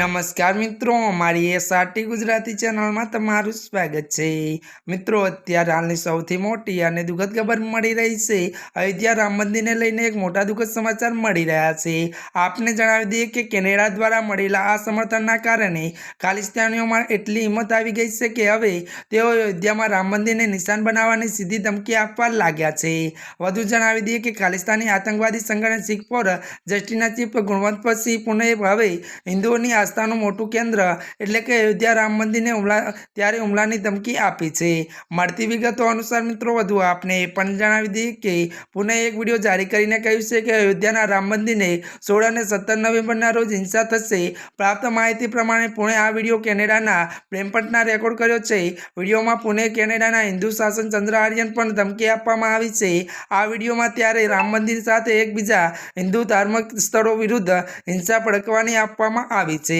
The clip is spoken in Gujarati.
નમસ્કાર મિત્રો, અમારી એસઆરટી ગુજરાતી ચેનલમાં તમારું સ્વાગત છે. મિત્રો, અત્યારે હાલની સૌથી મોટી અને દુઃખદ ખબર મળી રહી છે. અયોધ્યા રામ મંદિરને લઈને એક મોટા દુઃખદ સમાચાર મળી રહ્યા છે. આપને જણાવી દઈએ કે કેનેડા દ્વારા મળેલા આ સમર્થનના કારણે ખાલિસ્તાનીઓમાં એટલી હિંમત આવી ગઈ છે કે હવે તેઓ અયોધ્યામાં રામ મંદિરને નિશાન બનાવવાની સીધી ધમકી આપવા લાગ્યા છે. વધુ જણાવી દઈએ કે ખાલિસ્તાની આતંકવાદી સંગઠન શીખ પર જસ્ટિના ચીફ ગુણવંતસિંહ પુણે હવે હિન્દુઓની આસ્થાનું મોટું કેન્દ્ર એટલે કે અયોધ્યા રામ મંદિરને હુમલા, ત્યારે હુમલાની ધમકી આપી છે. મળતી વિગતો અનુસાર મિત્રો, વધુ આપને એ પણ જણાવી દઈએ કે પુનઃ એક વીડિયો જારી કરીને કહ્યું છે કે અયોધ્યાના રામ મંદિરને સોળ અને સત્તર નવેમ્બરના રોજ હિંસા થશે. પ્રાપ્ત માહિતી પ્રમાણે પુણે આ વીડિયો કેનેડાના બ્રેમ્પટના રેકોર્ડ કર્યો છે. વિડીયોમાં પુણે, કેનેડાના હિન્દુ શાસન ચંદ્ર આર્યન પણ ધમકી આપવામાં આવી છે. આ વિડીયોમાં ત્યારે રામ મંદિર સાથે એકબીજા હિન્દુ ધાર્મિક સ્થળો વિરુદ્ધ હિંસા ભડકવાની આપવામાં આવી છે.